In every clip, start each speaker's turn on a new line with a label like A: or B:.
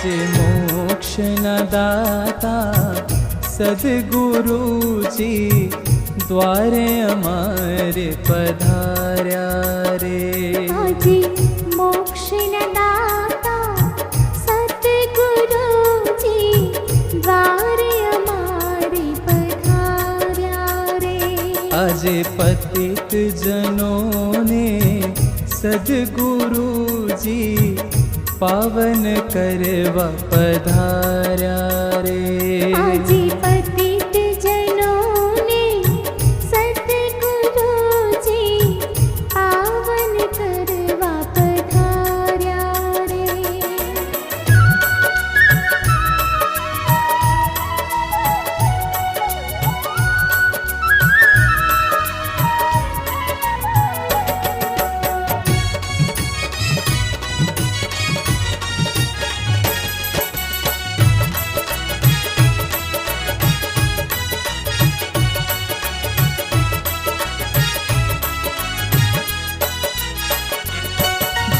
A: जे मोक्ष न दाता सद्गुरु द्वार अमारे पधारे मोक्ष न दाता सद्गुरु द्वारमाधारे अजे पति
B: तनो ने सद्गुरु पावन करवा पधारा रे। हाँ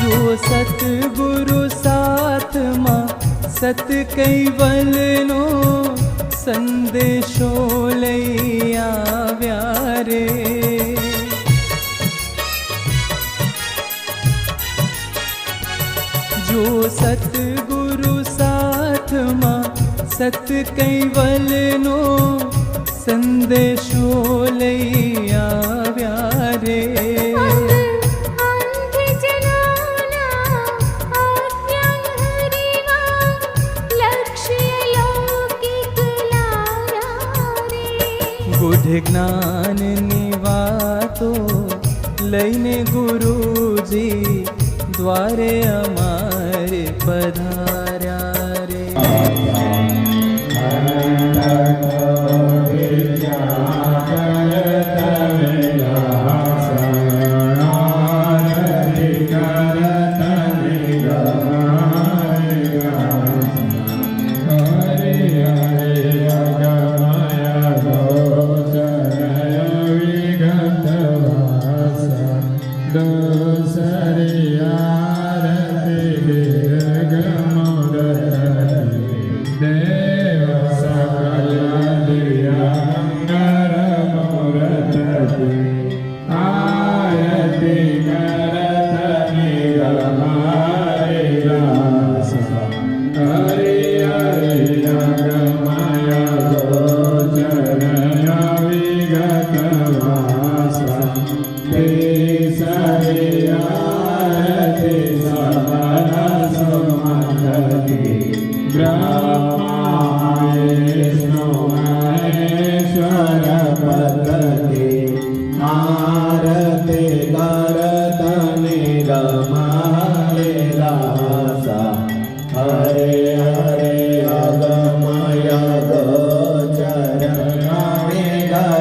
A: જો સતગુરુ સાથમાં સત કૈવલનો સંદેશો લઈ આવ્યા રે જો સતગુરુ સાથમાં સત કૈવલનો સંદેશો લઈ આવ્યા જ્ઞાનની વાતો લઈને ગુરુજી દ્વારે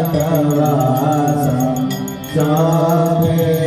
A: Satavasam Satavasam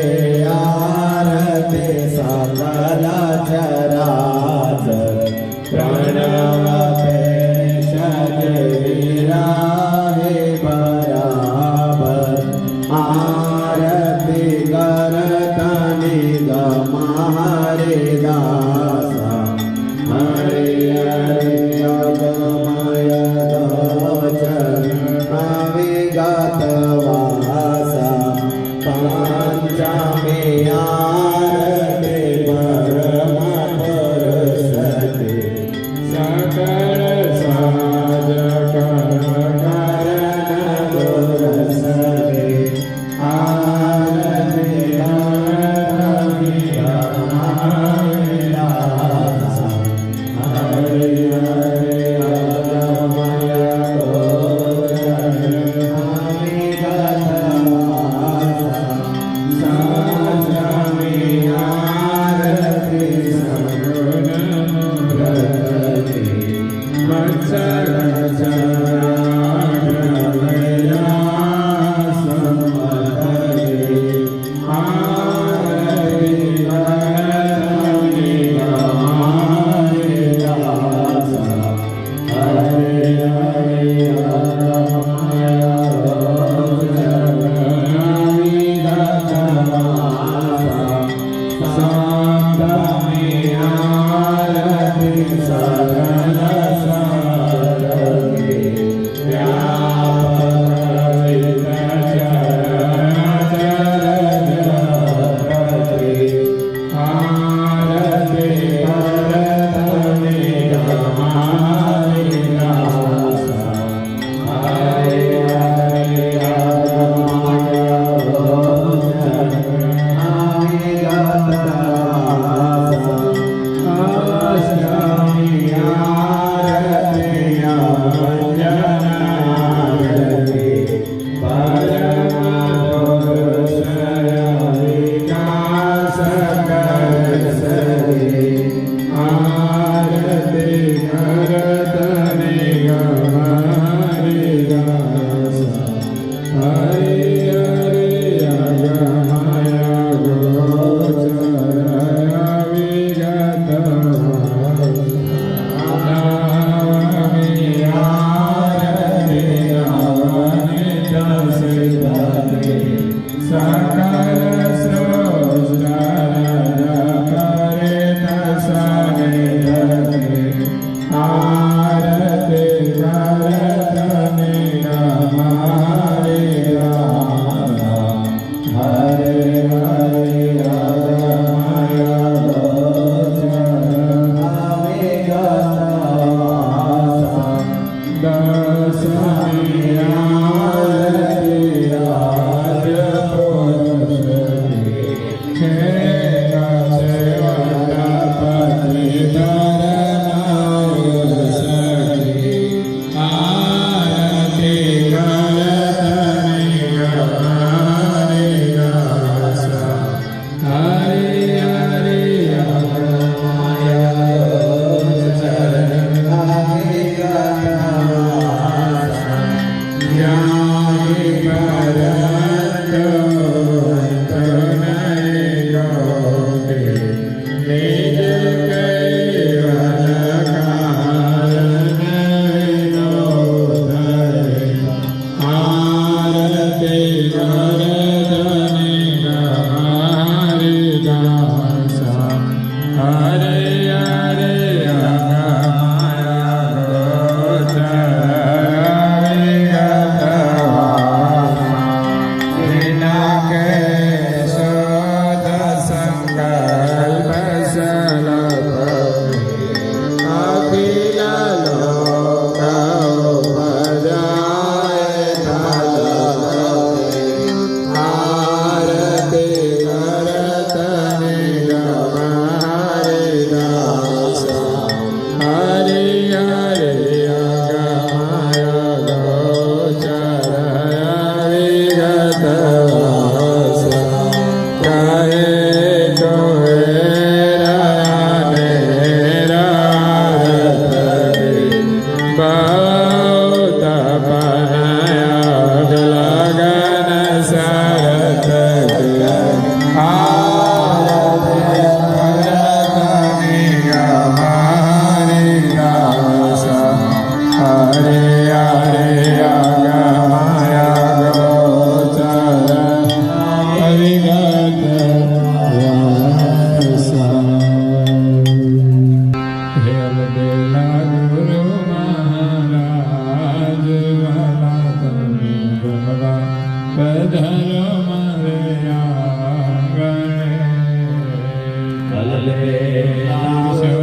A: അല്ലേ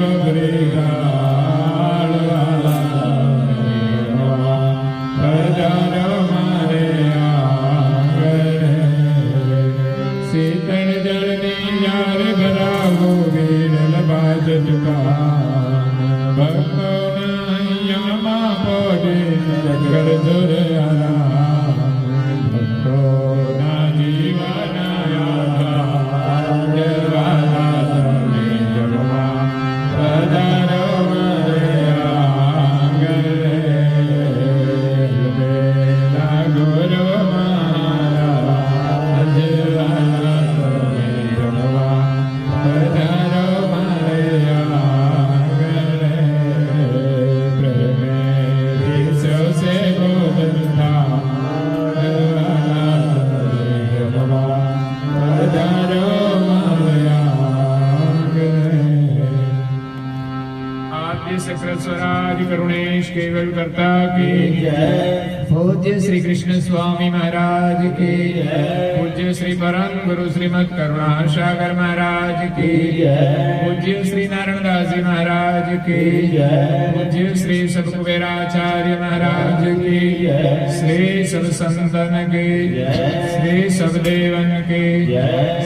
A: Madre. केवल करता की पूज्य श्री कृष्ण स्वामी महाराज की पूज्य श्री परम गुरु श्रीमद करुणा सागर महाराज की पूज्य श्री नारायण दास जी महाराज की पूज्य श्री सब कुबेराचार्य महाराज की श्री सब संतन की श्री सब देवन की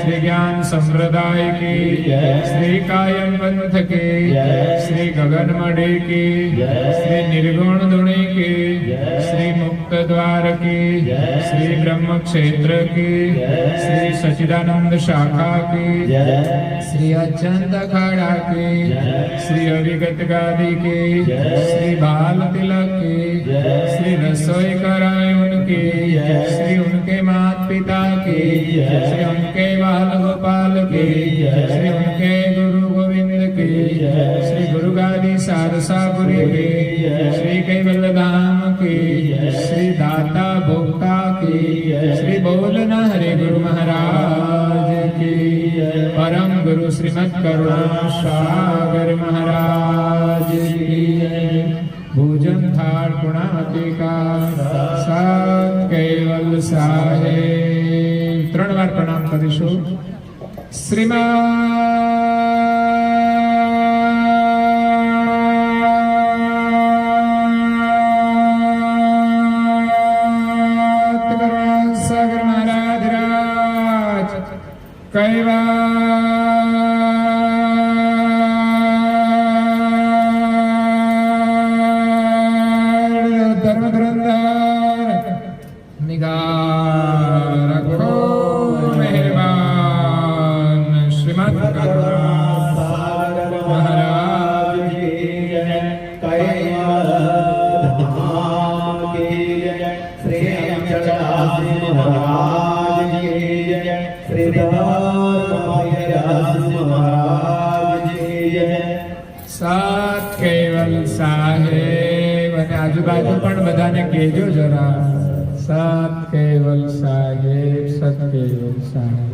A: श्री ज्ञान संप्रदाय की श्री कायम पंथ की श्री गगन मणि की श्री निर्गुण धुनी की श्री मुक्त द्वार की श्री ब्रह्म क्षेत्र की श्री सचिदानंद शाखा की श्री अचंद अखाड़ा की श्री अविगत गादी की श्री बाल तिलक की श्री रसोई कराए उनकी श्री उनके माता पिता की श्री उनके बाल गोपाल की श्री उनके गुरु गोविंद की श्री गुरु गादी सारसापुरी की श्री कैवल धाम की श्री दाता भोक्ता की श्री बोलना हरे गुरु महाराज की परम गुरु श्रीमद करुणा सागर महाराज की भोजन थाल पुणातिका सात कैवल સાહેબ ત્રણ વાર પ્રણામ કરીશું શ્રીમદ કરુણા સાગર મહારાજ રાજ કૈવા भेजो जरा सात केवल साहेब सत केवल साहेब।